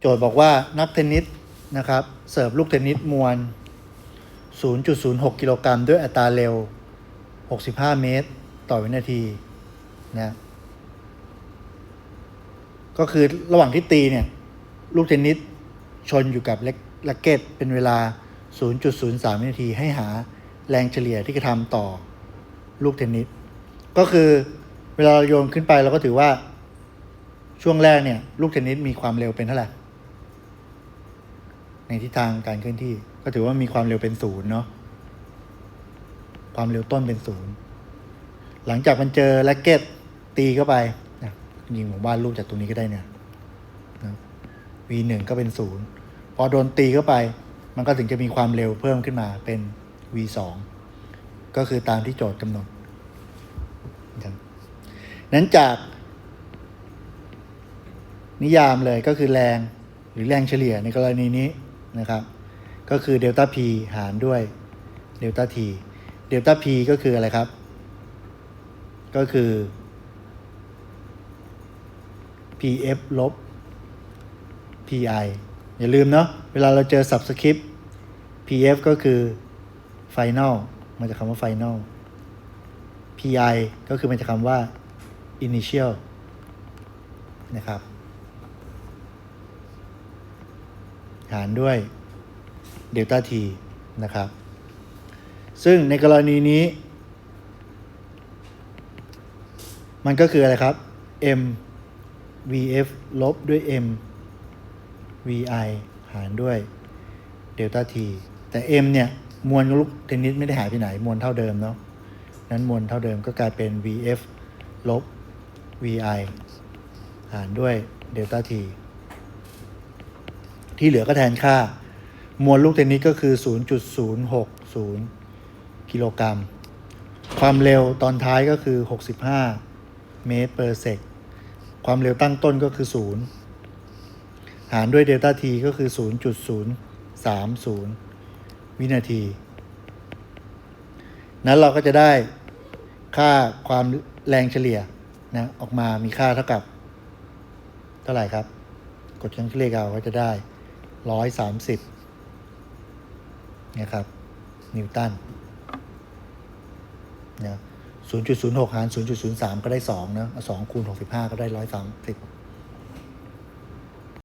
โจทย์บอกว่านักเทนนิสนะครับเสิร์ฟลูกเทนนิสมวล 0.06 กิโลกรัมด้วยอัตราเร็ว 65 เมตร ต่อวินาทีนะก็คือระหว่างที่ตีเนี่ย ลูกเทนนิสชนอยู่กับเล็กเก็ตเป็นเวลา 0.03 วินาทีให้หาแรงเฉลี่ยที่กระทำต่อลูกเทนนิสก็คือเวลาเราโยนขึ้นไปเราก็ถือว่าช่วงแรกเนี่ย ลูกเทนนิสมีความเร็วเป็นเท่าไหร่ ในทิศทางการเคลื่อนที่ ก็ถือว่ามีความเร็วเป็นศูนย์เนาะความเร็วต้นเป็นศูนย์หลังจากมันเจอแร็กเก็ตตีเข้าไปนะยิงผมวาดรูปจากตรงนี้ก็ได้เนี่ยนะ v หนึ่งก็เป็นศูนย์พอโดนตีเข้าไป มันก็ถึงจะมีความเร็วเพิ่มขึ้นมาเป็น v สองก็คือตามที่โจทย์กำหนดนั้นจาก นิยามเลยก็คือแรงหรือแรงเฉลี่ยในกรณีนี้ นะครับ ก็คือเดลต้า p หารด้วยเดลต้า t เดลต้า p ก็คืออะไรครับ ก็คือ pf ลบ pi อย่าลืมเนาะเวลาเราเจอ subscript pf ก็คือ final มาจากคำว่า final pi ก็คือมาจากคำว่า initial นะครับ หารด้วยเดลต้าทีนะครับ ซึ่งในกรณีนี้ มันก็คืออะไรครับ m vf ลบด้วย m vi หารด้วยเดลต้าทีแต่ m เนี่ย มวลลูกเทนนิสไม่ได้หายไปไหน มวลเท่าเดิมเนาะนั้นมวลเท่าเดิมก็กลายเป็น vf ลบ vi หารด้วยเดลต้าที ที่เหลือก็แทนค่า มวลลูกเทนนิสก็คือ 0.060 กิโลกรัม ความเร็วตอนท้ายก็คือ 65 เมตร per sec ความเร็วตั้งต้นก็คือ 0 หารด้วยเดลต้าทีก็คือ 0.030 วินาที นั้นเราก็จะได้ค่าความแรงเฉลี่ยนะออกมามีค่าเท่ากับ เท่าไหร่ครับ กดเครื่องคิดเลขเอาก็จะได้ ร้อยสามสิบนะครับนิวตันนะศูนย์จุดศูนย์หกหารศูนย์จุดศูนย์สามก็ได้สองนะสองคูณหกสิบห้าก็ได้ร้อยสามสิบ